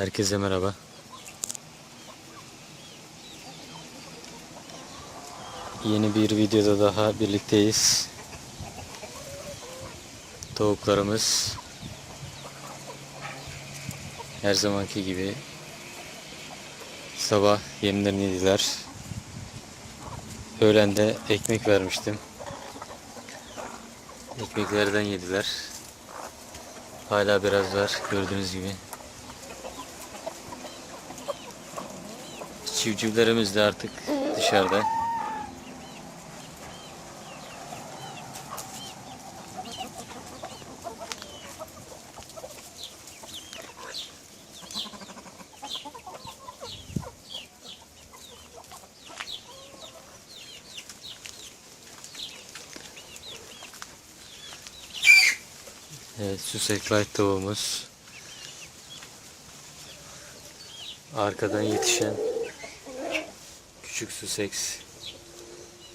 Herkese merhaba. Yeni bir videoda daha birlikteyiz. Tavuklarımız her zamanki gibi sabah yemlerini yediler. Öğlen de ekmek vermiştim. Ekmeklerden yediler. Hala biraz var gördüğünüz gibi. Çiftçilerimiz de artık dışarıda. Evet, Sussex Light tavuğumuz. Arkadan yetişen küçük Sussex.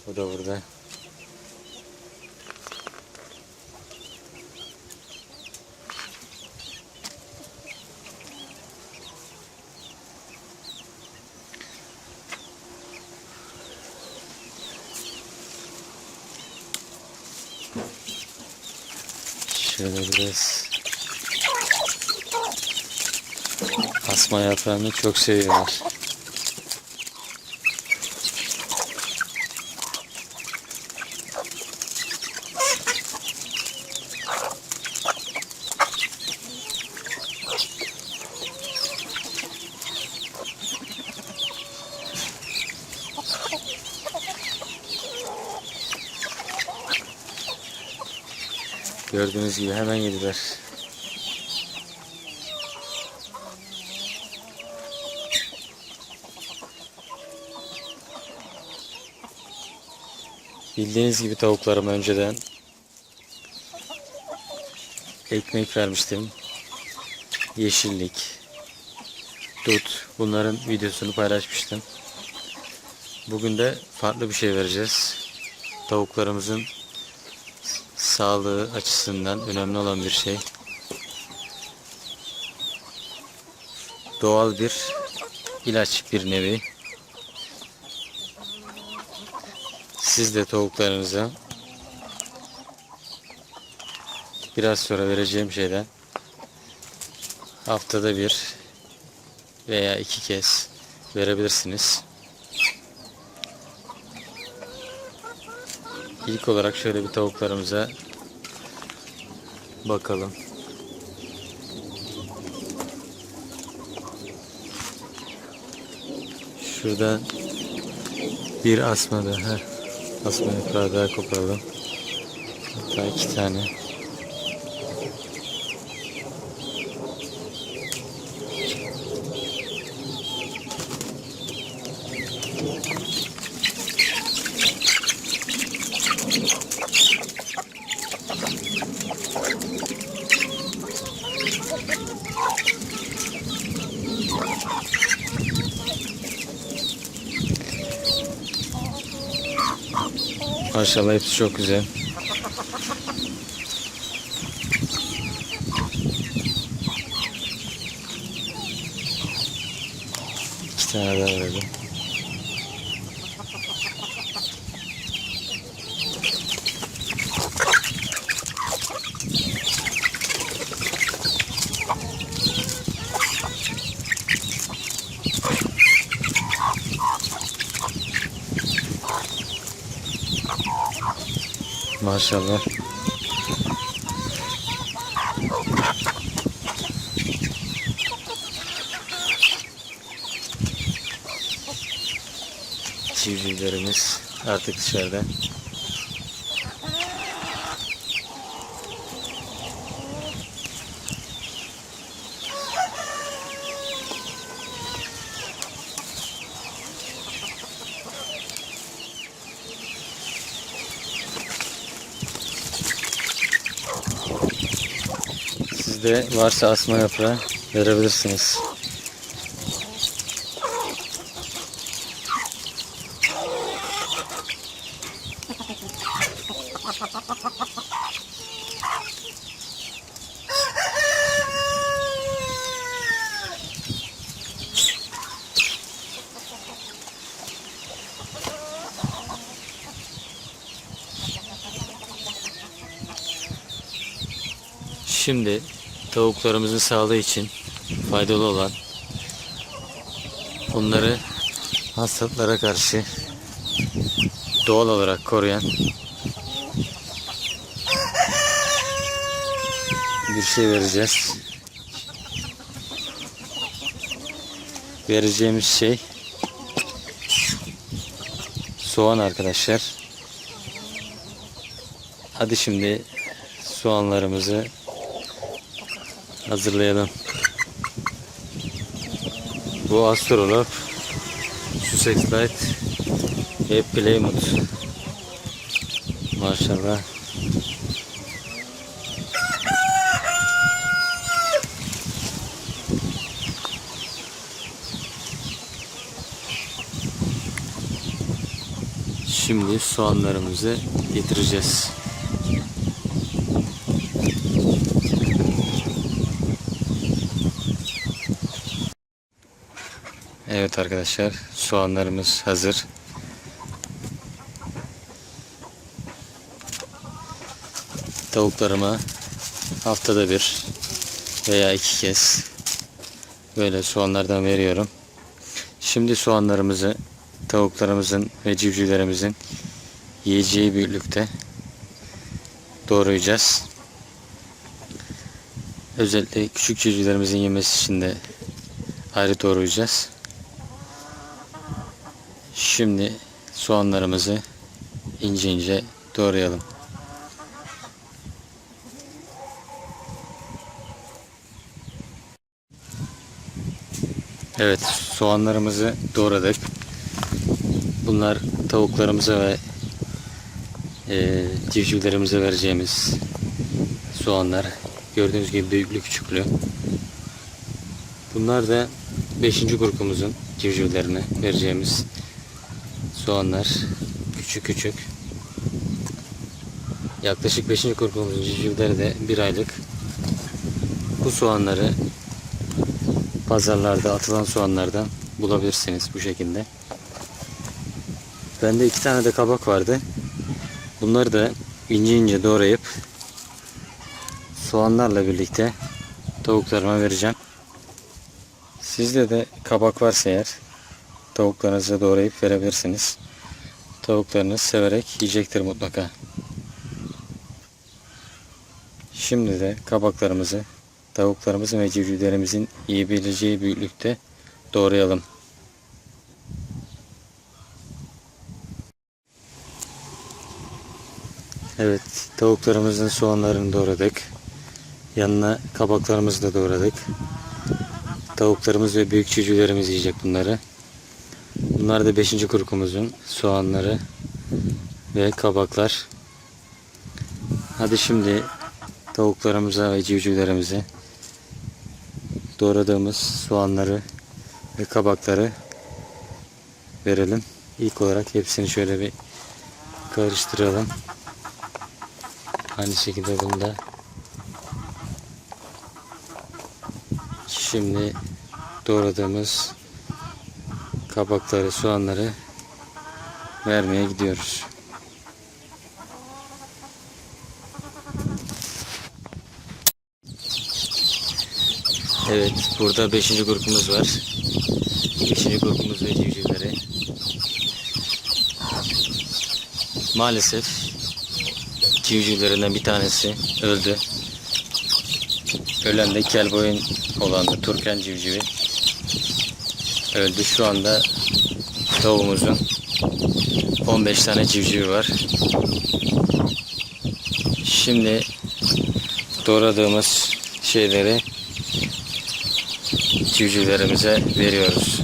O da burada. Şöyle biraz asma yaprağını çok seviyorlar. Gördüğünüz gibi hemen yediler. Bildiğiniz gibi tavuklarıma önceden ekmek vermiştim. Yeşillik, dut bunların videosunu paylaşmıştım. Bugün de farklı bir şey vereceğiz. Tavuklarımızın sağlığı açısından önemli olan bir şey. Doğal bir ilaç bir nevi. Siz de tavuklarınıza biraz sonra vereceğim şeyden haftada bir veya iki kez verebilirsiniz. İlk olarak şöyle bir tavuklarımıza bakalım. Şuradan bir asma daha, asma yaprağı daha koparalım. Hatta iki tane. Maşallah hepsi çok güzel. İki tane daha verelim. Maşallah. Civcivlerimiz artık dışarıda. Evde varsa asma yaprağı verebilirsiniz. Şimdi tavuklarımızın sağlığı için faydalı olan onları hastalıklara karşı doğal olarak koruyan bir şey vereceğiz. Vereceğimiz şey soğan arkadaşlar. Hadi şimdi soğanlarımızı hazırlayalım. Bu Astrolab Sussex Light ve Plymouth. Maşallah. Şimdi soğanlarımızı getireceğiz. Evet arkadaşlar soğanlarımız hazır. Tavuklarıma haftada bir veya iki kez böyle soğanlardan veriyorum. Şimdi soğanlarımızı tavuklarımızın ve civcivlerimizin yiyeceği büyüklükte doğrayacağız. Özellikle küçük civcivlerimizin yemesi için de ayrı doğrayacağız. Şimdi soğanlarımızı ince ince doğrayalım. Evet soğanlarımızı doğradık. Bunlar tavuklarımıza ve e, civcivlerimize vereceğimiz soğanlar. Gördüğünüz gibi büyüklü küçüklü. Bunlar da 5. grukumuzun civcivlerine vereceğimiz soğanlar. Küçük küçük. Yaklaşık 5. grukumuzun civcivleri de bir aylık. Bu soğanları pazarlarda atılan soğanlardan bulabilirsiniz bu şekilde. Bende iki tane de kabak vardı. Bunları da ince ince doğrayıp soğanlarla birlikte tavuklarıma vereceğim. Sizde de kabak varsa eğer tavuklarınızı doğrayıp verebilirsiniz. Tavuklarınız severek yiyecektir mutlaka. Şimdi de kabaklarımızı tavuklarımızın ve civcivlerimizin yiyebileceği büyüklükte doğrayalım. Evet, tavuklarımızın soğanlarını doğradık. Yanına kabaklarımızı da doğradık. Tavuklarımız ve büyük civcivlerimiz yiyecek bunları. Bunlar da 5. kurukumuzun soğanları ve kabaklar. Hadi şimdi tavuklarımıza ve civcivlerimize doğradığımız soğanları ve kabakları verelim. İlk olarak hepsini şöyle bir karıştıralım. Aynı şekilde bunu da şimdi doğradığımız kabakları, soğanları vermeye gidiyoruz. Evet, burada 5. grubumuz var. 5. grubumuz ve civcivleri. Maalesef civcivlerinden bir tanesi öldü. Ölen de kelboyun olandı, Turken civcivi. Öldü. Şu anda tavuğumuzun 15 tane civcivi var. Şimdi doğradığımız şeyleri civcivlerimize veriyoruz.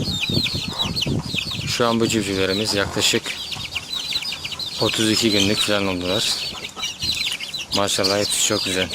Şu an bu civcivlerimiz yaklaşık 32 günlük falan oldular. Maşallah hepsi çok güzel.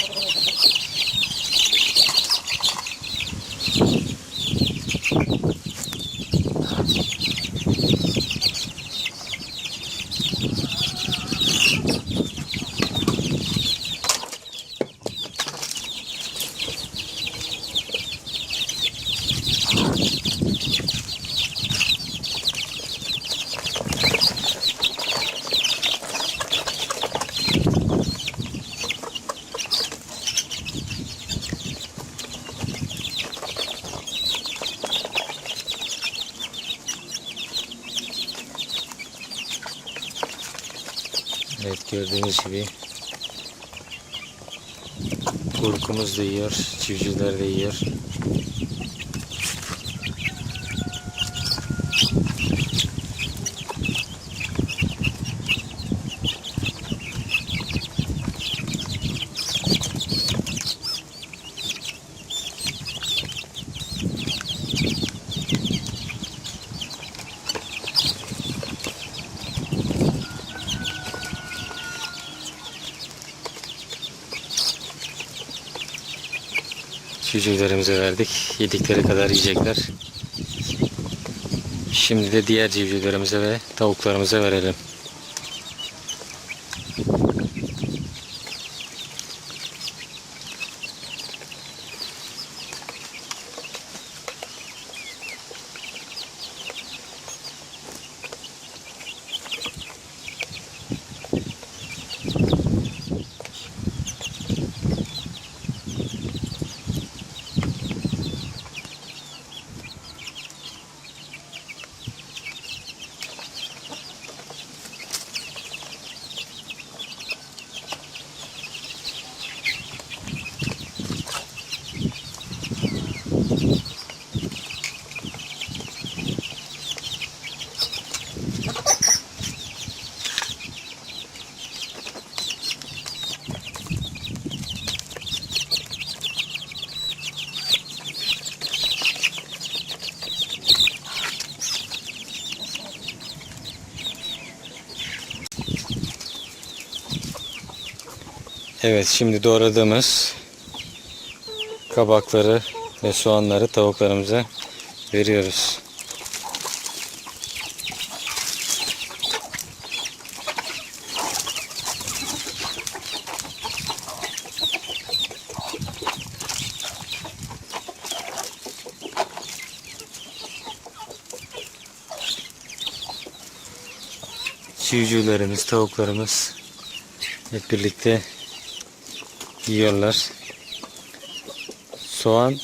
Gördüğünüz gibi kurkumuz da yiyor, civcivler de yiyor. Civcivlerimize verdik. Yedikleri kadar yiyecekler. Şimdi de diğer civcivlerimize ve tavuklarımıza verelim. Evet şimdi doğradığımız kabakları ve soğanları tavuklarımıza veriyoruz. Civcivlerimiz, tavuklarımız hep birlikte yiyorlar. Soğan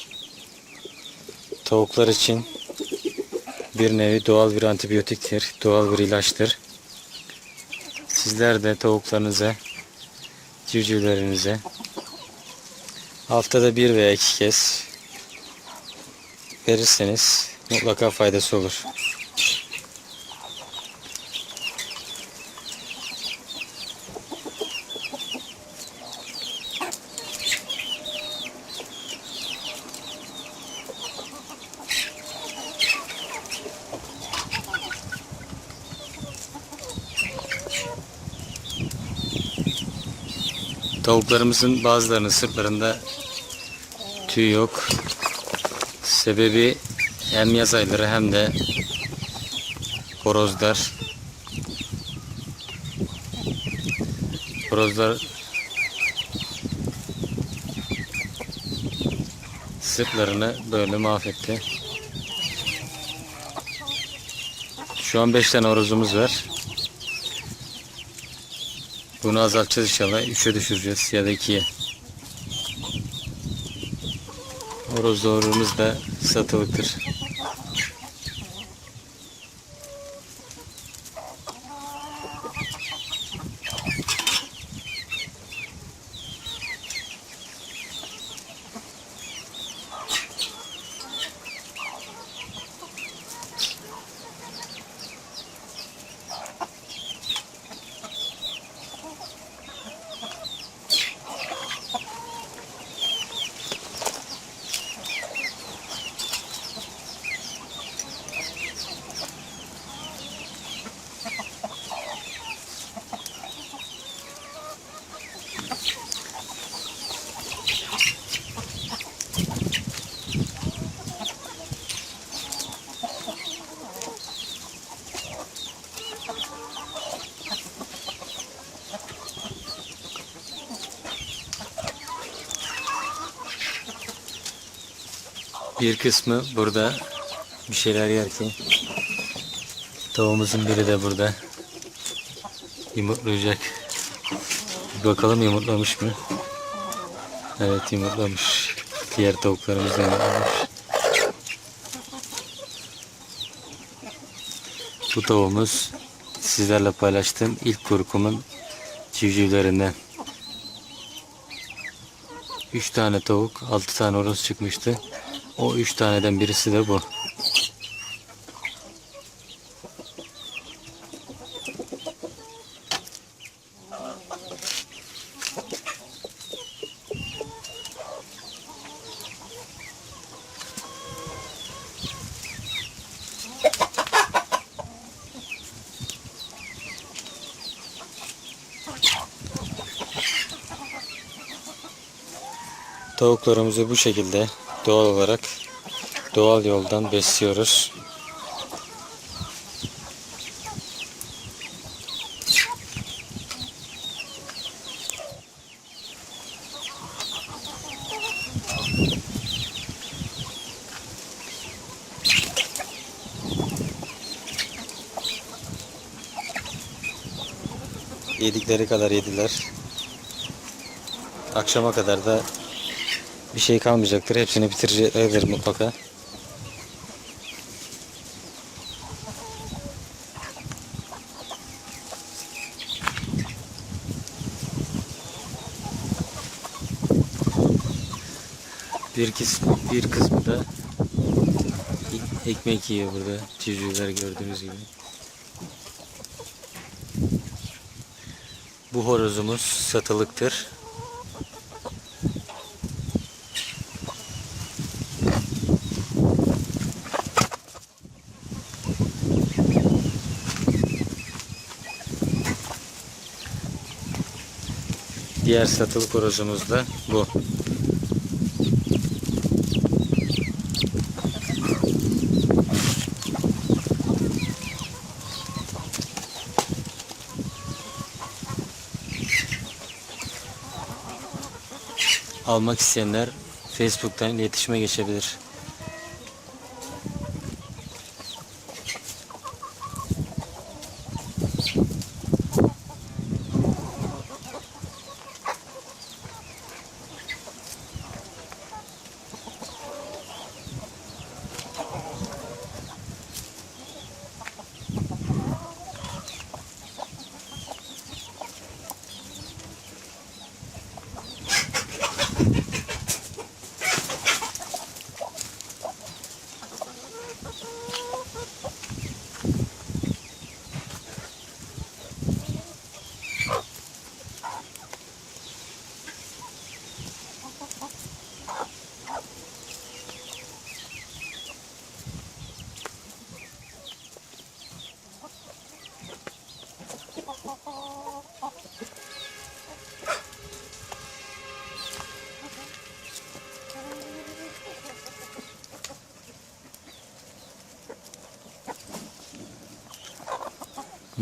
tavuklar için bir nevi doğal bir antibiyotiktir, doğal bir ilaçtır. Sizler de tavuklarınıza, civcivlerinize haftada bir veya iki kez verirseniz mutlaka faydası olur. Tavuklarımızın bazılarının sırtlarında tüy yok. Sebebi hem yaz ayları hem de horozlar. Horozlar sırtlarını böyle mahvetti. Şu an 5 tane horozumuz var. Bunu azaltacağız inşallah. 3'e düşüreceğiz ya da 2'ye. Horoz doğrumuz da satılıktır. Bir kısmı burada bir şeyler yerken tavuğumuzun biri de burada yumurtlayacak. Bakalım yumurtlamış mı? Evet yumurtlamış. Diğer tavuklarımız yumurtlamış. Bu tavuğumuz sizlerle paylaştığım ilk kurkumun civcivlerinden. 3 tane tavuk, 6 tane horoz çıkmıştı. O 3 taneden birisi de bu. Tavuklarımızı bu şekilde doğal olarak doğal yoldan besliyoruz. Yedikleri kadar yediler. Akşama kadar da bir şey kalmayacaktır. Hepsini bitireceklerdir mutlaka. Bir kısmı, bir kısmı da ekmek yiyor burada. Civcivler gördüğünüz gibi. Bu horozumuz satılıktır. Diğer satılık horozumuz da bu. Almak isteyenler Facebook'tan iletişime geçebilir.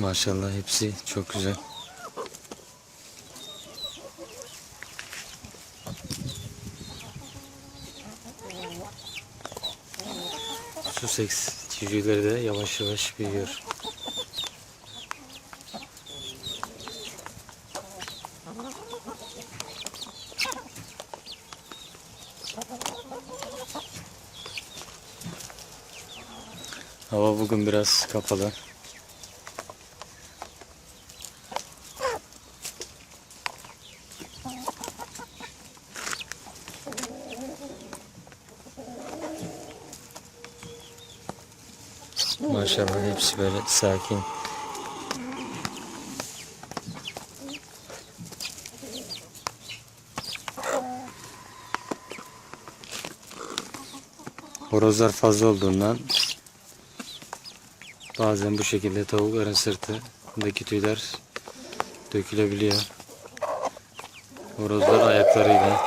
Maşallah hepsi çok güzel. Sussex civcivleri de yavaş yavaş büyüyor. Hava bugün biraz kapalı. Maşallah hepsi böyle sakin. Horozlar fazla olduğundan bazen bu şekilde tavukların sırtındaki tüyler dökülebiliyor. Horozlar ayaklarıyla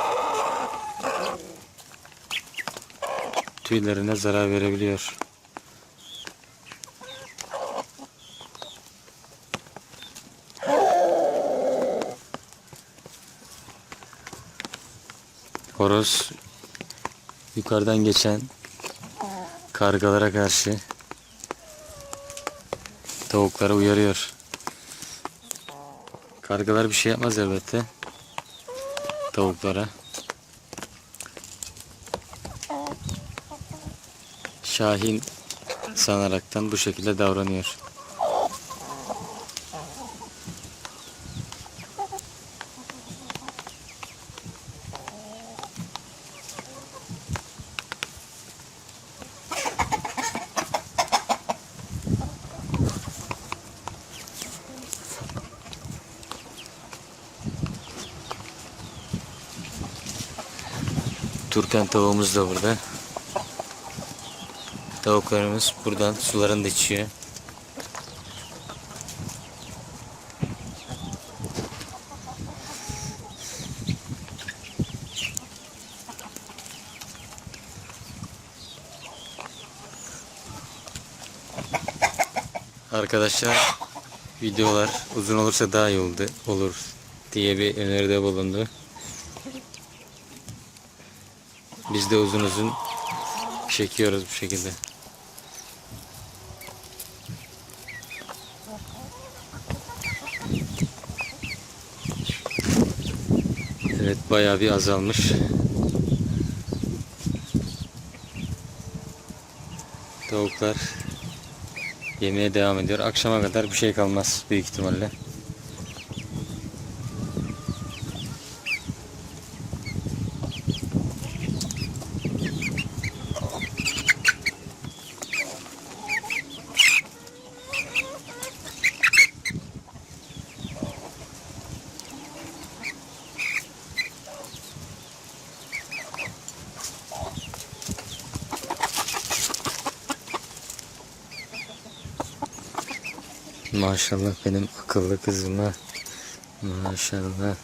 tüylerine zarar verebiliyor. Horoz yukarıdan geçen kargalara karşı tavukları uyarıyor. Kargalar bir şey yapmaz elbette tavuklara. Şahin sanaraktan bu şekilde davranıyor. Turkan tavuğumuz da burada. Tavuklarımız buradan sularını da içiyor. Arkadaşlar videolar uzun olursa daha iyi oldu, olur diye bir öneride bulundu. Biz de uzun uzun çekiyoruz bu şekilde. Evet bayağı bir azalmış. Tavuklar yemeye devam ediyor. Akşama kadar bir şey kalmaz büyük ihtimalle. Maşallah benim akıllı kızıma. Maşallah.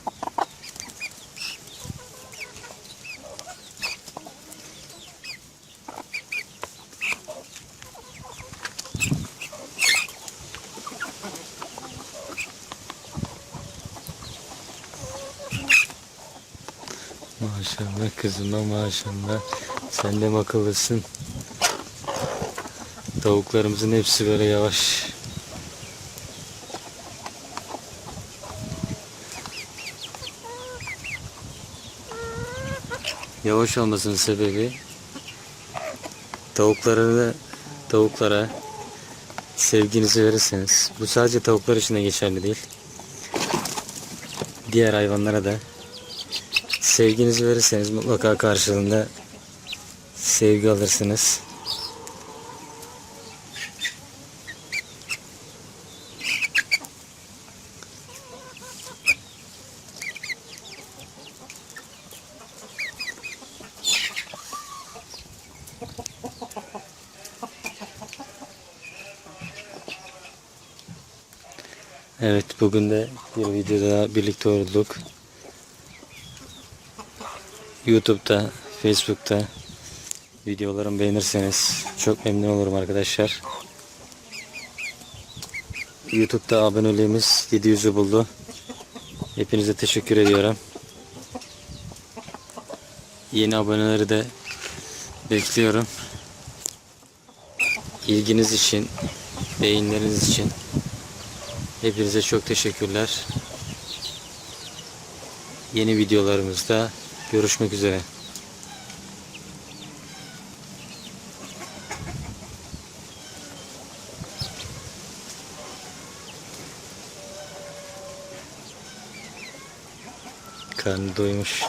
Maşallah kızıma maşallah. Sen de akıllısın. Tavuklarımızın hepsi böyle yavaş Yavaş olmasının sebebi tavuklara da tavuklara sevginizi verirseniz bu sadece tavuklar için de geçerli değil. Diğer hayvanlara da sevginizi verirseniz mutlaka karşılığında sevgi alırsınız. Evet bugün de bir videoda birlikte olduk. YouTube'da, Facebook'ta videolarımı beğenirseniz çok memnun olurum arkadaşlar. YouTube'da aboneliğimiz 700'ü buldu. Hepinize teşekkür ediyorum. Yeni aboneleri de bekliyorum. İlginiz için, beğenileriniz için Hepinize çok teşekkürler. Yeni videolarımızda görüşmek üzere. Karnı doymuş.